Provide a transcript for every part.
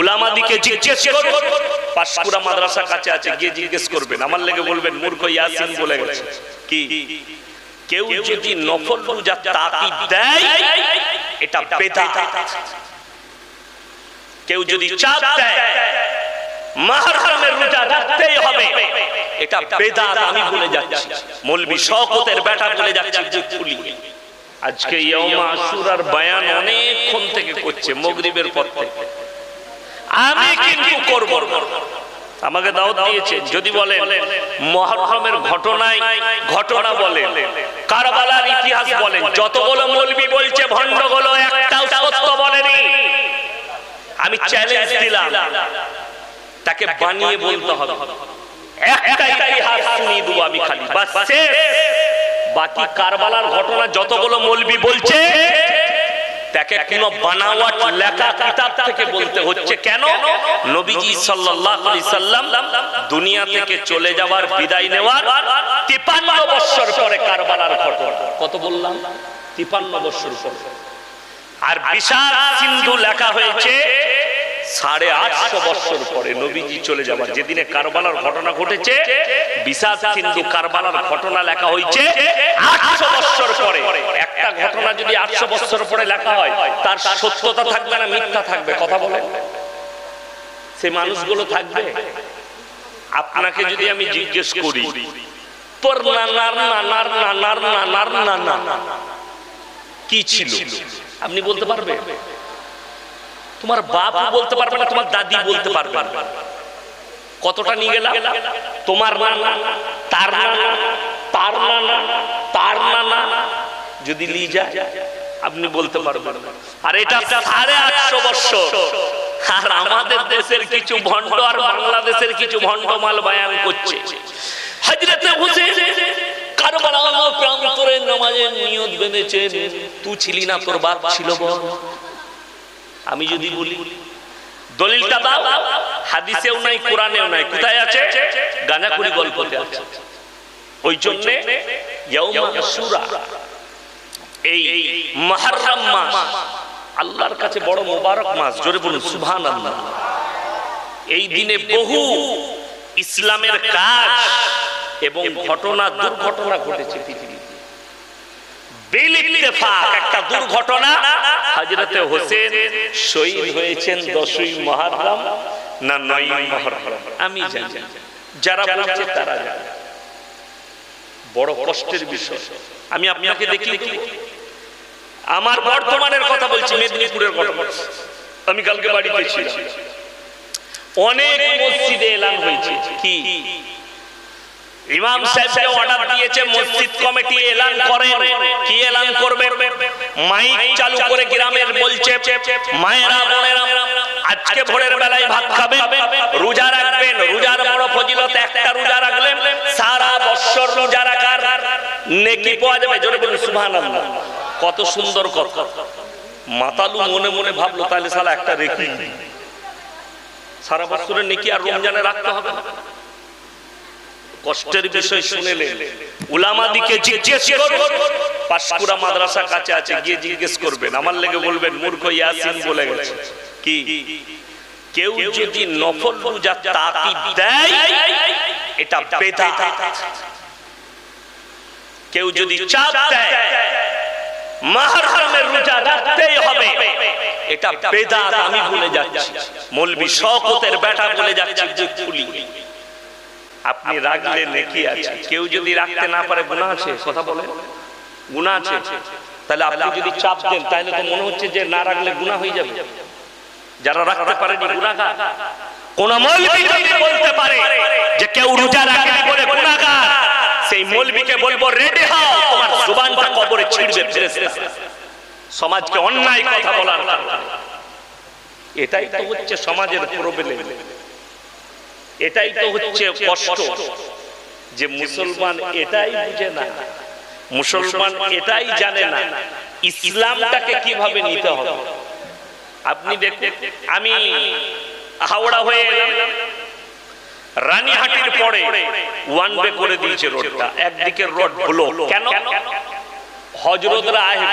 উলামাদিকে জিজ্ঞেস করুন পাঁশকুড়া মাদ্রাসা কাছে আছে গিয়ে জিজ্ঞেস করবেন আমার লেগে বলবেন মূর্খ ইয়াসিন বলে গেছে। কি? কেউ যদি নফল রোজা তাকিদ দেয় এটা বেদাত কেউ যদি চাপ দেয় মাহরমের রোজা রাখতেই হবে। এটা বেদাত আমি বলে যাচ্ছি। মৌলবি শওকতের বেটা বলে যাচ্ছে যে খুলি। আজকে ইয়মা আশুরার বয়ান অনেকক্ষণ থেকে করছে মগরিবের পর থেকে। আমি কিন্তু করব আমাকে দাওয়াত দিয়েছে যদি বলেন মহরমের ঘটনায় ঘটনা বলেন কারবালার ইতিহাস বলেন যতগুলো মৌলবি বলছে ভণ্ডগুলো একটাও সত্য বলেনি। আমি চ্যালেঞ্জ দিলাম। তাকে বানিয়ে বলতে হবে। একটা ইতিহাস শুনিয়ে দেবো আমি খালি। বাস। বাকি কারবালার ঘটনা যতগুলো মৌলবি বলছে তাকে কোনো বানাওয়াট লেখা কিতাব থেকে বলতে হচ্ছে কেন? নবীজি সাল্লাল্লাহু আলাইহি সাল্লাম দুনিয়া থেকে চলে যাওয়ার বিদায় নেওয়ার 53 বছর পরে কারবালার ঘটনা। কত বললাম? 53 বছর পরে। আর বিশাল সিন্ধু লেখা হয়েছে সাড়ে আটশো বছর পরে নবীজি চলে যাবার। যেদিনে কারবালার ঘটনা ঘটেছে বিশাল সিন্ধু কারবালার ঘটনা লেখা হয়েছে আটশো বছর পরে। একটা ঘটনা যদি আটশো বছর পরে লেখা হয়, তার সত্যতা থাকবে না মিথ্যা থাকবে? কথা বলে সে মানুষগুলো থাকবে। আপনাকে যদি আমি জিজ্ঞেস করি, তোর নানার নানার নানার নানার নানা, কি ছিল? আপনি বলতে পারবেন? তোমার বাপ বলতে পারবে না, তোমার দাদি বলতে পারবে। না কতটা নিয়ে গেলাম? তোমার নানা তার নানা তার নানা তার নানা যদি নিয়ে যায়, আপনি বলতে পারবেন। না। আর এটা সাড়ে আটশো বছর আর আমাদের দেশের কিছু ভণ্ড আর বাংলাদেশের কিছু ভণ্ড মাল বায়ান করছে। হজরতে হোসেন কারবার আল্লাহ প্রান্তরে নামাজের নিয়ত বেঁধেছেন। তুই ছিলি না, তোর বাপ ছিল বল আমি যদি বলি, দলিলটা দাও, হাদিসেও নাই, কোরআনেও নাই, কোথায় আছে? গাঁজাকুড়ি গল্পতে আছে। ওই জন্য এই মুহররম মাস, আল্লাহর কাছে বড় মোবারক মাস, জোরে বলুন, সুবহানাল্লাহ। এই দিনে বহু ইসলামের কাজ এবং ঘটনা, দুর্ঘটনা ঘটেছে ইত্তেফাক একটা দুর্ঘটনা। হযরতে হোসেন শহীদ হয়েছেন 10ই মুহররম না 9ই মুহররম? আমি আপনাকে দেখি। আমার বর্তমানের কথা বলছি, মেদিনীপুরের বলছি। আমি কালকে বাড়িতে অনেক মসজিদে এলান হয়েছে। কি? ইমাম সাহেবকে অর্ডার দিয়েছে মসজিদ কমিটি এলান করেন। কি এলান করবে? মাইক চালু করে গ্রামের বলছে মায়েরা বোনেরা আজকে ভোরের বেলায় ভাত খাবেন রোজা রাখবেন রোজার বড় ফজিলত একটা রোজা রাখলেন সারা বছর রোজা রাখার নেকি পাওয়া যাবে? জোরে বলুন সুবহানাল্লাহ। কত সুন্দর কথা। মাতালু মনে মনে ভাবলো তাহলে সালা একটা রেখি সারা বছরের নেকি আর রমজানে রাখতে হবে না। কষ্টের বিষয় শুনেলেন উলামাদিকে জিজ্ঞেস করুন পাঁশকুড়া মাদ্রাসা কাছে আছে গিয়ে জিজ্ঞেস করবেন। আমার লেগে বলবেন মূর্খ ইয়াসিন বলে গেছে। কি? কেউ যদি নফল রোজা তাকিদ দেয় এটা বেদাত কেউ যদি চাপ দেয় মাহরমের রোজা রাখতেই হবে। এটা বেদাত আমি বলে যাচ্ছি। মৌলবি শওকতের বেটা বলে যাচ্ছে যে খুলি আপনি রাখলে নেকি আছে। কেউ যদি রাখতে না পারে গুনাহ আছে কথা বলে গুনাহ আছে। তাহলে আপনি যদি চাপ দেন তাহলে তো মনে হচ্ছে যে না রাখলে গুনাহ হয়ে যাবে। যারা রাখতে পারেনি গুনাহগার। কোন মৌলবি যদি বলতে পারে যে কেউ রোজা রাখেনি বলে গুনাহগার সেই মৌলবিকে বলব রেডি হও তোমার জুবানটা কবরে ছিড়বে ফেরেশতা সমাজকে অন্যায় কথা বলার কারণে। এটাই তো হচ্ছে সমাজের প্রবলেম এটাই তো হচ্ছে কষ্ট যে মুসলমান এটাই বুঝে না। মুসলমান এটাই জানে না। ইসলামটাকে কীভাবে নিতে হবে? আপনি দেখুন আমি হাওড়া হয়ে এলাম। রানীহাটির পরে ওয়ান বে করে দিয়েছে রোডটা একদিকের রোড ব্লক কেন? হজরতরা আহে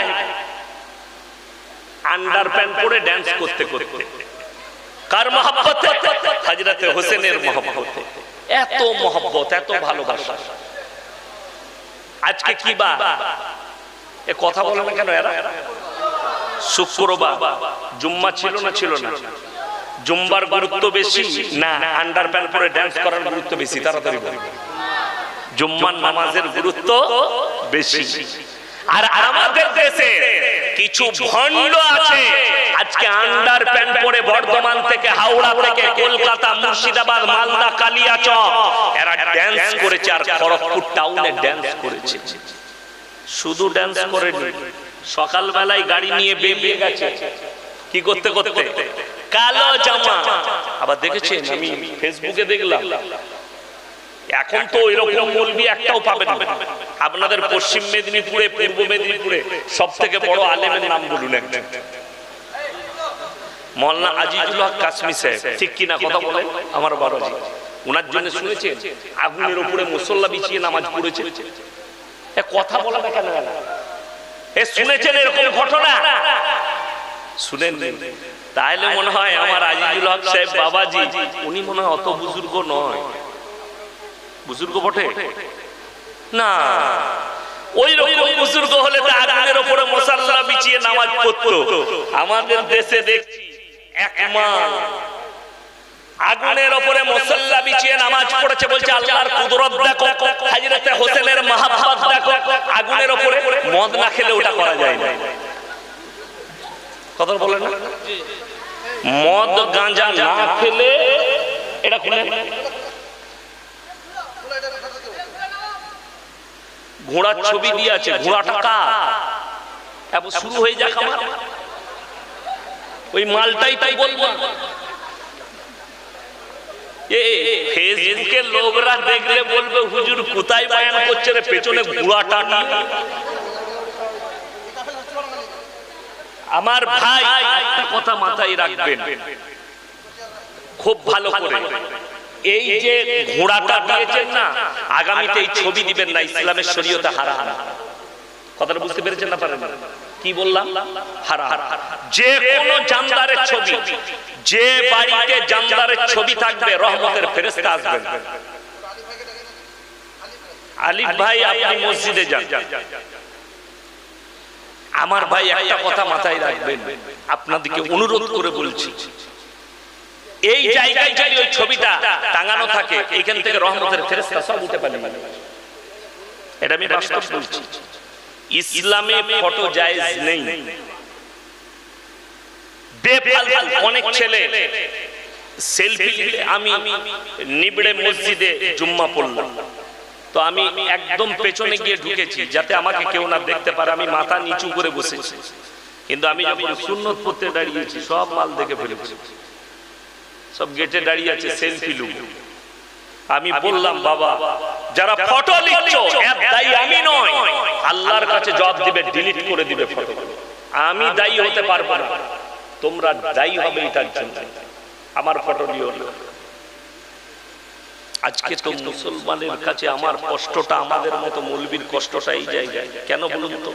আন্ডার প্যান্ট পরে ড্যান্স করতে করতে কার মহাব্বতে? হাজরাতে হোসেনের মহাব্বতে। এত মহব্বত, এত ভালোবাসা। আজকে কি বা? এ কথা বলে না কেন এরা? শুক্রবার, জুম্মা ছিল না ছিল না। জুম্বার গুরুত্ব বেশি? না, আন্ডার প্যান্ট পরে ড্যান্স করার গুরুত্ব বেশি, তাড়াতাড়ি বলি। জুম্মার নামাজের গুরুত্ব বেশি। আর আমাদের কিছু ভণ্ড আছে। আজকে আন্ডার প্যান্ট পরে বর্ধমান থেকে হাওড়া থেকে কলকাতা মুর্শিদাবাদ মালদা কালিয়াচক। এরা ড্যান্স করেছে আর খড়গপুর টাউনে ড্যান্স করেছে। শুধু ড্যান্স করেনি সকালবেলায় গাড়ি নিয়ে বেরিয়ে গেছে। কি করতে করতে কালো জামা। আবার দেখেছেন? আমি ফেসবুকে দেখলাম। এখন তো এরকম মলবি একটাও পাবেন না। আপনাদের পশ্চিম মেদিনীপুরে, পূর্ব মেদিনীপুরে সব থেকে বড় আলেমের নাম বলুন একজন। মল্লা আজিজুল হক কাশ্মীর সাহেব। ঠিক কিনা কথা বলেন? আমার বাবাজি ওনার জন্য শুনেছেন, আগুনের উপরে মুসল্লা বিছিয়ে নামাজ পড়েছে। কথা বলা কেন এ শুনেছেন এরকম ঘটনা? শুনেন তাহলে মনে হয় আমার আজিজুল হক সাহেব বাবাজি, উনি মনে হয় অত বুজুর্গ নয়। বুজুর্গ বটে? না। ওই রকম বুজুর্গ হলে তো আগুনের উপরে মশাল্লা বিছিয়ে নামাজ পড়তো। আমাদের দেশে দেখছি এক আগুনের উপরে মসল্লা বিছিয়ে নামাজ পড়েছে বলছে আল্লাহর কুদরত দেখো হাজরতে হোসেনের মাহাব্বত দেখো। আগুনের উপরে মদ না খেলে ওটা করা যায় না। কথা বলেন মদ গাঁজা না খেলে এটা খুলে ঘোড়ার ছবি দিয়ে আছে ঘোড়াটা কা এবার শুরু হয়ে যাক আমার। ওই মালটাই তাই বলব। ফেসবুকে লোকরা দেখলে বলবে হুজুর কোথায় বায়ান করছে রে? পেছনে নিয়ে। আমার ভাই একটা কথা মাথায় রাখবেন। খুব ভালো করে। এই যে ঘোড়াটা দিয়েছেন না, আগামীতে এই ছবি দিবেন না, ইসলামের শরীয়তে হারা হারা। কথাটা বুঝতে পেরেছেন না পারেন? কি বললাম? হারা হারা। যে কোনো জানদারের ছবি, যে বাড়িতে জানদারের ছবি থাকবে, রহমতের ফেরেশতা আসবেন। আলিফ ভাই, আপনি মসজিদে যান। আমার ভাই একটা কথা মাথায় রাখবেন। আপনাদেরকে অনুরোধ করে বলছি এই জায়গায় যদি ওই ছবিটা টাঙানো থাকে এইখান থেকে রহমতের ফেরেশতা সব উঠে পারে এটা আমি বাস্তব বলছি। ইসলামে ফটো জায়েজ নেই। অনেক ছেলে সেলফি আমি নিবড়ে মসজিদে জুম্মা পড়লাম। তো আমি একদম পেছনে গিয়ে ঢুকেছি, যাতে আমাকে কেউ না দেখতে পারে, আমি মাথা নিচু করে বসেছি। কিন্তু আমি যখন সুন্নত পড়তে দাঁড়িয়েছি, সব মাল দেখে ফেলেছি। সব গেটে দাঁড়িয়ে আছে সেলফি লুক আমি বললাম বাবা যারা ফটো লিখছো দায়ী আমি নয়। আল্লাহর কাছে জবাব দিবে ডিলিট করে দিবে ফটো আমি দায়ী হতে পারব না। তোমরা দায়ী হবে এটার জন্য। আমার ফটো নিও না। আজকে তো মুসলমানের কাছে আমার কষ্টটা আমাদের মতো মৌলবীর কষ্টটা এই জায়গায়। কেন বলুন তো?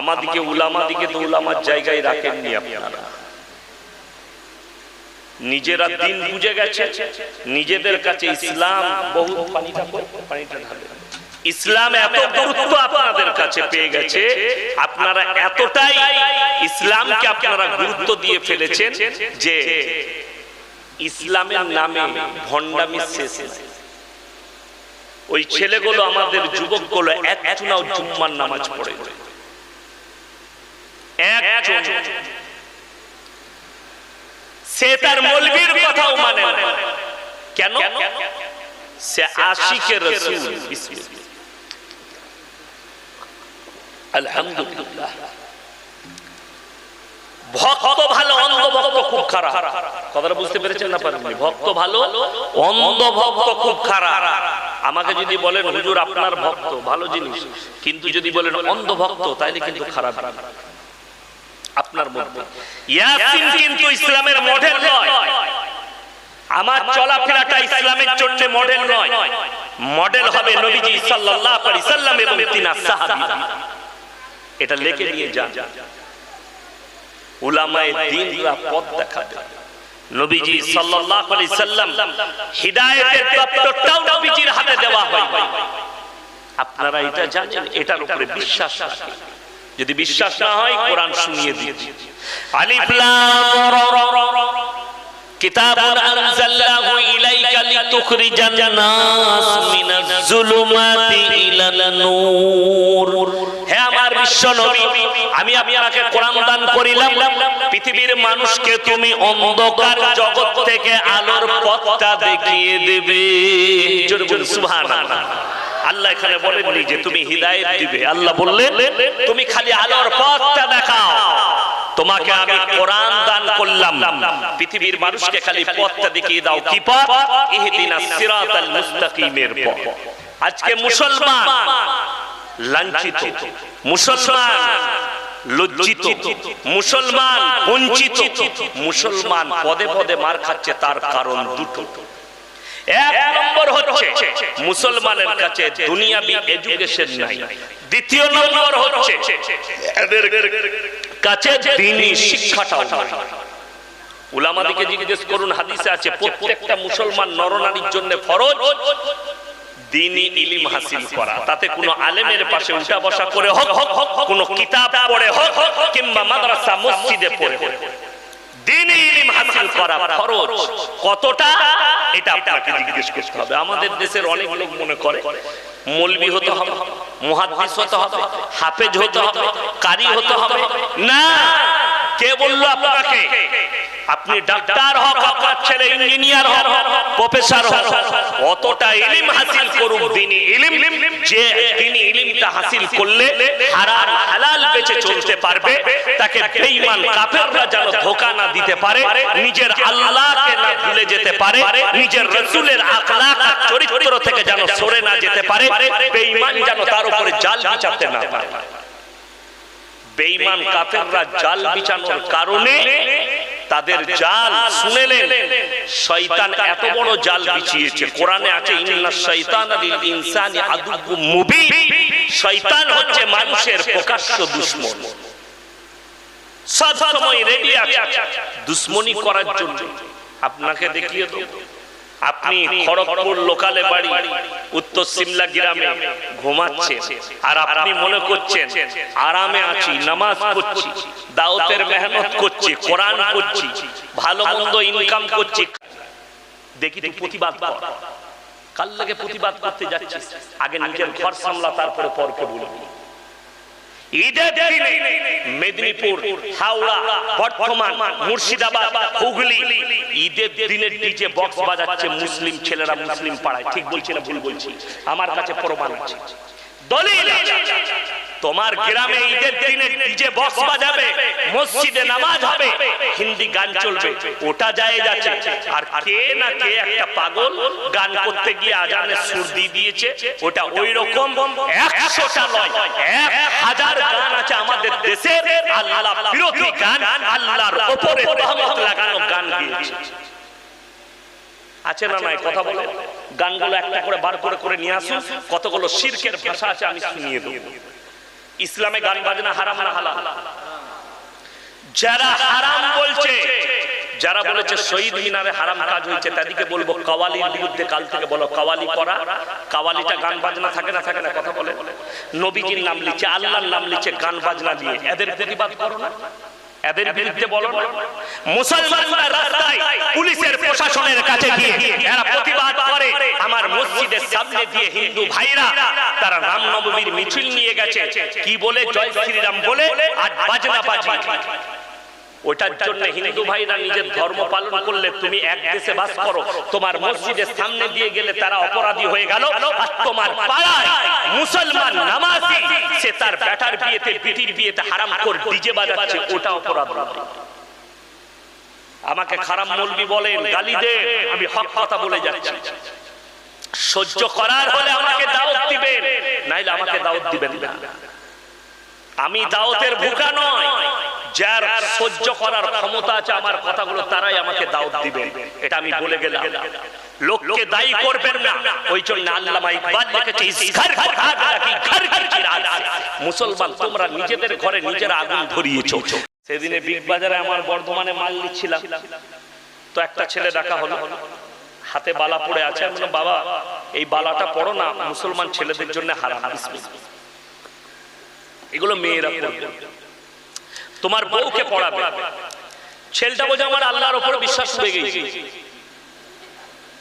আমাদিকে উলামাদিকে তো উলামার জায়গায় রাখেননি আপনারা। নিজেরা দিন বুঝে গেছে, নিজেদের কাছে ইসলাম বহু। ইসলাম এত গুরুত্ব আপনাদের কাছে পেয়ে গেছে, আপনারা এতটাই ইসলামকে আপনারা গুরুত্ব দিয়ে ফেলেছেন যে ইসলামের নামে ভণ্ডামি শেষ ওই ছেলেগুলো আমাদের যুবকগুলো এক চুনাও জুম্মার নামাজ পড়ে এক। সে তার মলবির কথাও মানে না। কেন? সে আশিকে রসুল। আলহামদুলিল্লাহ। ভক্ত ভালো অন্ধ ভক্ত খুব খারাপ। কথাটা বুঝতে পেরেছেন না পারেননি? ভক্ত ভালো অন্ধ ভক্ত খুব খারাপ। আমাকে যদি বলেন হুজুর আপনার ভক্ত ভালো জিনিস। কিন্তু যদি বলেন অন্ধ ভক্ত তাইলে কিন্তু খারাপ। আপনার ইয়াসিন কিন্তু ইসলামের মডেল নয়। আমার চলাফেরাটা ইসলামের জন্য মডেল নয়। মডেল হবে নবীজি সাল্লাল্লাহু আলাইহি সাল্লাম এবং তিনার সাহাবী। এটা লিখে নিয়ে যান। উলামায়ে দ্বীনরা পথ দেখাবে নবীজি সাল্লাল্লাহু আলাইহি সাল্লাম হিদায়াতের দপ্তরটাও নবীজির হাতে দেওয়া হয়। আপনারা এটা জানেন, এটার উপরে বিশ্বাস রাখেন। যদি বিশ্বাস না হয় কোরআন শুনিয়ে দিন আলিফ লাম কিতাবুন আনজালনাহু ইলাইকা লিতুখরিজান নাস মিনাজ জুলুমাতি ইলান নূর। হে আমার বিশ্ব নবী আমি আপনাকে কোরআন দান করিলাম। পৃথিবীর মানুষকে তুমি অন্ধকার জগৎ থেকে আলোর পথটা দেখিয়ে দেবে। জোরে বলুন সুবহানাল্লাহ। আল্লাহ এখানে বলেননি যে তুমি হিদায়ত দিবে। আল্লাহ বললেন তুমি খালি আলোর পথটা দেখাও। তোমাকে আমি কোরআন দান করলাম। পৃথিবীর মানুষকে খালি পথটা দেখিয়ে দাও। কি পথ? ইহদিনাস সিরাতাল মুস্তাকিমের পথ। আজকে মুসলমান লাঞ্ছিত। মুসলমান লজ্জিত। মুসলমান বঞ্চিত। মুসলমান পদে পদে মার খাচ্ছে তার কারণ দুটো। এক নম্বর হচ্ছে মুসলমানের কাছে দুনিয়াবি এডুকেশন নাই। দ্বিতীয় নম্বর হচ্ছে কাছে দিনই শিক্ষাটাও নাই। উলামাদিকে জিজ্ঞেস করুন হাদিসে আছে প্রত্যেকটা মুসলমান নরনারীর জন্য ফরজ। দিনই ইলিম হাসিল করা। তাতে কোনো আলেমের পাশে উঠা বসা করে হোক কোনো কিতাব পড়ে হোক কিংবা মাদ্রাসা মসজিদে পড়ে। হোক দিনই ইলিম হাসিল করা ফরজ। কতটা? এটা আপনাকে জিজ্ঞেস করতে হবে। আমাদের দেশের অনেক লোক মনে করে মৌলবি হতে হবে মুহাদ্দিস হতে হবে হাফেজ হতে হবে কারি হতে হবে। না! কে বলল আপনাকে? আপনি ডাক্তার হক, আপনার ছেলে ইঞ্জিনিয়ার হক, প্রফেসর হক। অতটা ইলিম হাসিল করুক দিনই ইলিম, যে দিনই ইলিমটা হাসিল করলে হারাম, হালাল বেঁচে চলতে পারবে। তাকে বেঈমান কাফেররা যেন ধোকা না দিতে পারে, নিজের আল্লাহকে না ভুলে যেতে পারে, নিজের রাসূলের আখলাক চরিত্র থেকে যেন সরে না যেতে পারে, বেঈমান যেন তার উপরে জাল বিচারতে না পারে। বেঈমান কাফেররা জাল বিছানোর কারণে তাদের জাল শুনেলেন। শয়তান এত বড় জাল বিছিয়েছে। কোরআনে আছে ইন্না শয়তান লিল ইনসানি আদুউ মুবিন। শয়তান হচ্ছে মানুষের প্রকাশ্য দুশমন। সব সময় রেডি আছে। দুশমনি করার জন্য। আপনাকে দেখিয়ে দেব। আপনি খড়গপুর লোকালে বাড়ি, উত্তর সিমলা গ্রামে ঘুমাচ্ছেন। আর আপনি মনে করছেন, আরামে আছি, নামাজ পড়ছি দাওতের মেহনত করছি, কোরআন করছি ভালো মন্দ ইনকাম করছি। দেখি দেখি প্রতিবাদ কাল লাগে প্রতিবাদ করতে যাচ্ছিস? আগে নিজের ঘর সামলা, তারপরে পরকে বলবি। ঈদের দিনে মেদিনীপুর, হাওড়া হুগলি বক্স মুসলিম ছেলেরা মুসলিম পাড়ায়। ঠিক না ভুল বলছি? আমার কাছে প্রমাণ আছে। দলিল। তোমার গ্রামে ঈদের দিনে ডিজে বক্স বাজাবে মসজিদে নামাজ হবে হিন্দি গান চলবে ওটা যায় যাচ্ছে। আর কে না কে একটা পাগল গান করতে গিয়ে আজানে সুর দিয়ে দিয়েছে ওটা ওই রকম একশোটা নয় এক হাজার গান আছে আমাদের দেশে আল্লাহ বিরোধী গান আল্লাহর ওপরে তহমত লাগানো গান গিয়েছে। আছে না নাই কথা বলে। গানগুলো একটা করে বার করে করে নিয়ে আসুন। কতগুলো শিরকের ভাষা আছে আমি শুনিয়ে দেবো। ইসলামে গান বাজনা হারাম না হালাল। যারা হারাম বলছে, যারা বলেছে শহীদ মিনারে হারাম কাজ হয়েছে, তাদেরকে বলব কাওয়ালির বিরুদ্ধে কাল থেকে বলো, কাওয়ালি করা কাওয়ালিটা গান বাজনা থাকে না থাকে না, কথা বলে। নবীজির নাম লিখছে, আল্লাহর নাম লিখছে গান বাজনা দিয়ে। এদের প্রতিবাদ করো না। এদের বিরুদ্ধে বলো না। মুসলমানরা রাস্তায় পুলিশের প্রশাসনের কাছে গিয়ে এরা প্রতিবাদ করে আমার মসজিদের সামনে দিয়ে হিন্দু ভাইরা তারা রামনবমীর মিছিল নিয়ে গেছে। কি বলে? জয় শ্রীরাম বলে আর বাজনা বাজি ওটার জন্য হিন্দু ভাইরা নিজের ধর্ম পালন করলে তুমি এক দেশে বাস করো। তোমার মসজিদের সামনে দিয়ে গেলে তারা অপরাধী হয়ে গেল আর তোমার পাড়ায় মুসলমান নামাজি সে তার ব্যাটার বিয়েতে বিটির বিয়েতে হারাম কর ডিজে বাজাচ্ছে ওটা অপরাধ। আমাকে খারাপ মলবি বলেন গালি দেন আমি হক কথা বলে যাচ্ছি। সহ্য করার হলে আমাকে দাওয়াত দিবেন। নাইলে আমাকে দাওয়াত দিবেন না। আমি দাওয়াতের ভুকা নয় যার সহ্য করার ক্ষমতা আছে আমার কথাগুলো তারাই আমাকে দাওয়াত দিবেন। এটা আমি বলে গেলাম। লোককে দায়ী করবেন না। ওই জন্য আল্লামা ইকবাল লিখেছে ঘর ঘর আগ লাগি ঘর ঘর চিরাগ মুসলমান তোমরা নিজেদের ঘরে নিজের আগুন ধরিয়েছো। সেদিনে বিগ বাজারে আমার বর্ধমানে মাল নিচ্ছিলাম। তো একটা ছেলে দেখা হলো। হাতে বালা পড়ে আছে। আমি বললাম, বাবা এই বালাটা পড়ো না। মুসলমান ছেলেদের জন্য হারাম। এগুলো মেয়েরা পড়বে। তোমার বউকে পড়াবে। ছেলেটা বোঝা আমার আল্লাহর উপর বিশ্বাস হয়ে গেছে।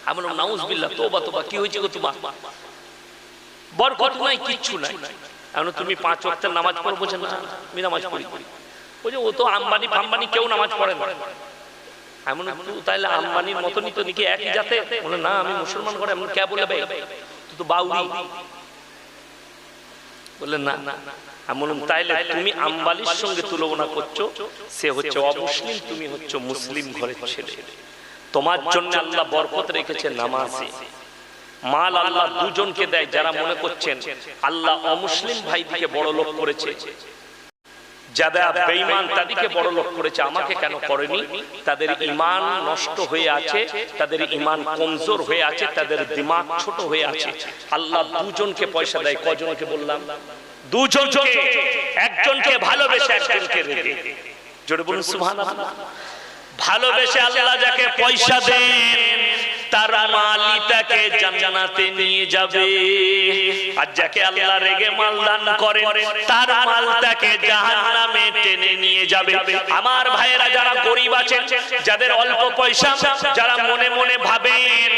আমি বললাম নাউজবিল্লাহ তোবা তোবা কি হয়েছে গো তোমার? বরকত নাই কিচ্ছু নাই। এখন তুমি পাঁচ ওয়াক্তের নামাজ পড়ব যে না আমি নামাজ পড়ি। ওই যে ও তো আম্বানি ফাম্বানি কেউ নামাজ পড়ে না। এমন তাইলে আম্বানির মতনই তো নাকি একই জাতে? বলে না আমি মুসলমান করে এমন কে বলে ভাই? তুই তো বাউরি না তাইলে তুমি আম্বালির সঙ্গে তুলনা করছ, সে হচ্ছে অমুসলিম, তুমি হচ্ছে মুসলিম ঘরের ছেলে। তোমার জন্য আল্লাহ বরকত রেখেছে নামাজে। মাল আল্লাহ দুজনকে দেয় যারা মনে করছেন, আল্লাহ অমুসলিম ভাইদিকে বড় লোক করেছে। যারা বেঈমান তাদেরকে বড় লোক করেছে আমাকে কেন করেনি? তাদের ইমান নষ্ট হয়ে আছে তাদের ইমান কমজোর হয়ে আছে তাদের দিমাগ ছোট হয়ে আছে। আল্লাহ দুজনকে পয়সা দেয় কজনকে বললাম দুজনকে একজনকে ভালোবেসে একজনকে রেখে জোরে বলুন সুবহানাল্লাহ। ভালোবেসে আল্লাহ যাকে পয়সা দেন তার মালি তাকে নিয়ে যাবে। আর যাকে আল্লাহ রেগে মাল করে তার মাল তাকে টেনে নিয়ে যাবে। আমার ভাইয়েরা যারা গরিব আছেন, যাদের অল্প পয়সা, যারা মনে মনে ভাবেন,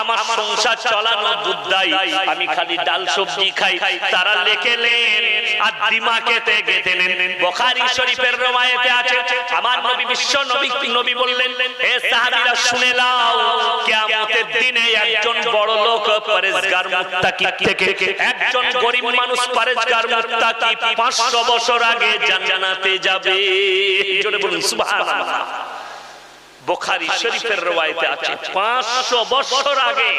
আমার সংসার চালানো দুধদাই আমি খালি ডাল সবজি খাই। তারা লেখে নেন, আর দিমাকেতে গেঁথে নেন। বুখারী শরীফের রওয়ায়েতে আছে আমার নবী বিশ্ব নবী নবী বললেন হে সাহাবীরা শুনে নাও কিয়ামতের দিনে একজন বড় লোক পরেজগার মুত্তাকি থেকে একজন গরিব মানুষ পরেজগার মুত্তাকি 500 বছর আগে জান্নাতে যাবে। জোরে বলুন, সুবহানাল্লাহ। বুখারী শরীফের রওয়ায়েতে আছে 500 বছর আগে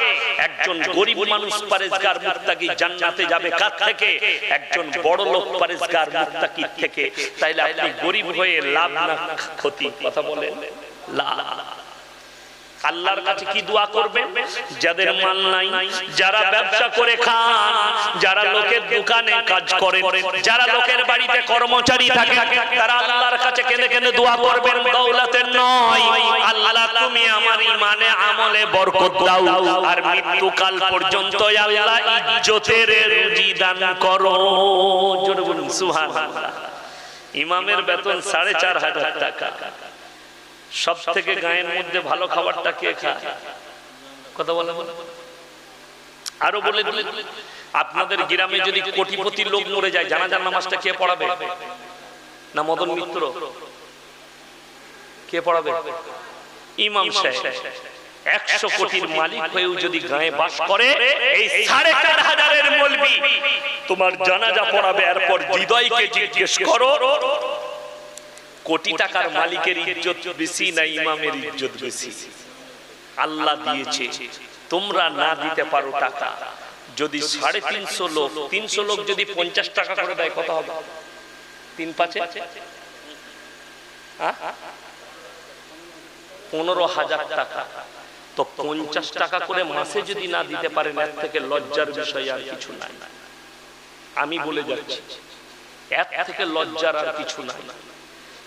একজন গরিব মানুষ পরেজগার মুত্তাকি জান্নাতে যাবে। কার থেকে? একজন বড় লোক পরেজগার মুত্তাকি থেকে। তাইলে আপনি গরিব হয়ে লাভ না ক্ষতি, কথা বলেন? লাভ। আল্লাহর কাছে কি দোয়া করবেন? যাদের মাল নাই যারা ব্যবসা করে খান যারা লোকের দোকানে কাজ করে যারা লোকের বাড়িতে কর্মচারী থাকে তারা আল্লাহর কাছে কেঁদে কেঁদে দোয়া করবেন দৌলতের নয়। আল্লাহ তুমি আমার ইমানে আমলে বরকত দাও আর মৃত্যুকাল পর্যন্ত আল্লাহ ইজ্জতের রুজি দান করো। জোরে বলুন সুবহানাল্লাহ। ইমামের বেতন সাড়ে চার হাজার টাকা। সব থেকে গায়ের মধ্যে ভালো খাবারটা কে খায়? কথা বলে বলে। আরও বলে আপনাদের গ্রামে যদি কোটিপতি লোক মরে যায়, জানাজার নামাজটা কে পড়াবে? না মদন মিত্র? কে পড়াবে? ইমাম সাহেব। একশো কোটির মালিক হয়েও যদি গায়ে বাস করে, এই সাড়ে চার হাজারের মলবি, তোমার জানাজা পড়াবে, এরপর হৃদয়কে জিজ্ঞেস করো কোটি টাকার মালিকের ইজ্জত বেশি না ইমামের ইজ্জত বেশি। আল্লাহ দিয়েছে তোমরা না দিতে পারো টাকা। যদি সাড়ে তিনশো লোক তিনশো লোক যদি পঞ্চাশ টাকা করে দেয় কত হবে? তিন পাঁচে? পনেরো হাজার টাকা। তো পঞ্চাশ টাকা করে মাসে যদি না দিতে পারেন এর থেকে লজ্জার বিষয় আর কিছু নাই। আমি বলে যাচ্ছি। এর থেকে লজ্জার আর কিছু নাই।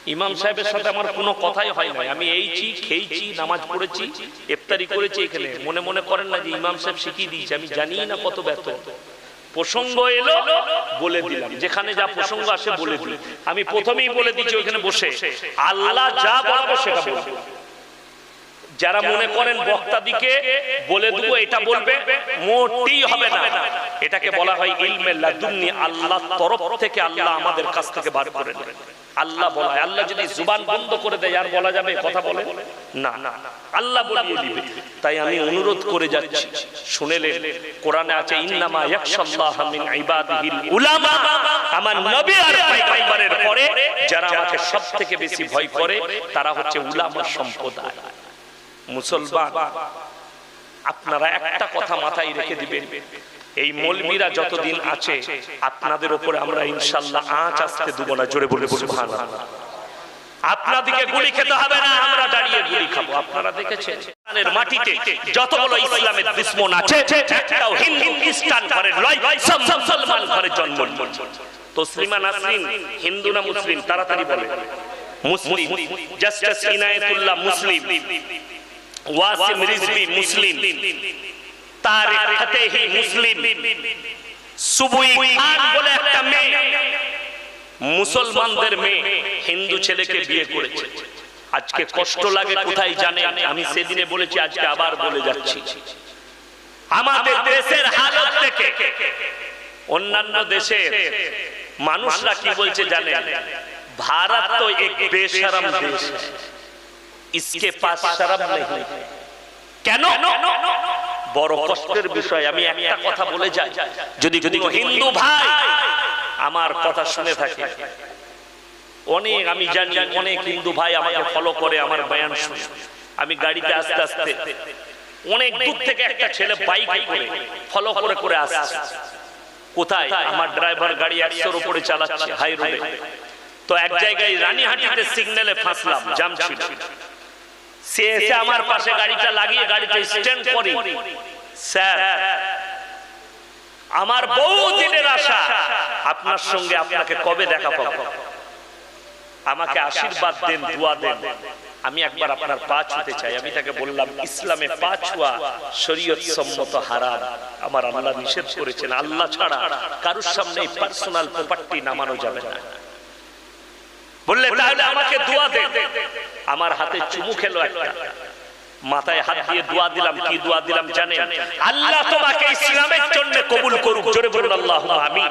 ইমাম সাহেবের সাথে আমার কোনো কথাই হয় নাই। আমি এইছি খেয়েছি নামাজ পড়েছি ইফতারি করেছি এখানে। মনে মনে করেন না যে ইমাম সাহেব শিখিয়ে দিয়েছে। আমি জানি না কত ব্যর্থ প্রসঙ্গ এলো বলে দিলাম। যেখানে যা প্রসঙ্গ আসে বলে দিই আমি প্রথমেই বলে দিচ্ছি ওইখানে বসে। আল্লাহ যা বলব সেটা বলব। যারা মনে করেন বক্তা দিকে বলে দেবো এটা বলবে মোটেই হবে না। এটাকে বলা হয় ইলমে লাদুন্নি আল্লাহ তরফ থেকে আল্লাহ আমাদের কাছ থেকে বার করে নেন আল্লাহ বলা আল্লাহ যদি জুবান বন্ধ করে দেয় আর বলা যাবে কথা বলে? না না আল্লাহ বলিয়ে দিবে। তাই আমি অনুরোধ করে যাচ্ছি। শুনেলেন কোরআনে আছে ইন্নামা ইয়াখশাল্লাহ মিন ইবাদিহিল উলামা। আমার নবী আর পয়গম্বরের পরে যারা আমাকে সবথেকে বেশি ভয় করে তারা হচ্ছে উলামা সম্প্রদায় মুসলমান, আপনারা একটা কথা মাথায় রেখে দিবেন। এই মলবিরা যতদিন আছে, আপনাদের উপরে আমরা ইনশাল্লাহ আঁচ আসতে দেব না জোরে বলে সুবহানাল্লাহ। আপনাদিকে গুলি খেতে হবে না, আমরা দাঁড়িয়ে গুলি খাব। আপনারা দেখেছেন মাটিতে যতগুলো ইসলামের দুশ্মন আছে, একটাও সব মুসলমান ঘরে জন্ম তসলিমা নাসরিন, হিন্দু না মুসলিম, তাড়াতাড়ি বলে। মুসলিম, জাস্টিস ইনায়েতুল্লাহ মুসলিম। ওয়াসিম রিজভি মুসলিম তারিক ফাতেহি মুসলিম সুবুই খান বলে একটা মেয়ে মুসলমানদের মেয়ে হিন্দু ছেলেকে বিয়ে করেছে। আজকে কষ্ট লাগে কোথায় জানেন? আমি সেদিনে বলেছি আজকে আবার বলে যাচ্ছি। আমাদের দেশের হালত থেকে অন্যান্য দেশের মানুষরা কি বলছে জানে ভারত তো এক বেশরম দেশ। इसके पास शर्म नहीं কেন বড় কষ্টের বিষয় আমি একটা কথা বলে যাই যদি কোনো হিন্দু ভাই আমার কথা শুনে থাকে অনেক আমি জানি অনেক হিন্দু ভাই আমাকে ফলো করে আমার বয়ান শুনে আমি গাড়িতে আস্তে আস্তে অনেক দূর থেকে একটা ছেলে বাইক করে ফলো করে করে আসছে কোথায় আমার ড্রাইভার গাড়ি একশোর উপরে চালাচ্ছে হাই রোডে তো এক জায়গায় রানীহাটিতে সিগন্যালে ফাঁসলাম জাম ছিল সে এসে আমার পাশে গাড়িটা লাগিয়ে গাড়িটা স্ট্যান্ড করে। স্যার আমার বহু দিনের আশা। আপনার সঙ্গে আপনাকে কবে দেখা পাবো? আমাকে আশীর্বাদ দেন দোয়া দেন। আমি একবার আপনার পা ছুতে চাই। আমি তাকে বললাম ইসলামে পা ছুয়া শরীয়ত সম্মত হারাম। আমার আল্লাহ নিষেধ করেছেন। আল্লাহ ছাড়া কারোর সামনে পার্সোনাল প্রপার্টি নামানো যাবে না। বললে তাহলে আমাকে দোয়া দে। আমার হাতে চুমু খেলো একটা। মাথায় হাত দিয়ে দোয়া দিলাম কি দোয়া দিলাম জানেন? আল্লাহ তোমাকে ইসলামের জন্য কবুল করুক। জোরে বলুন আল্লাহ আমি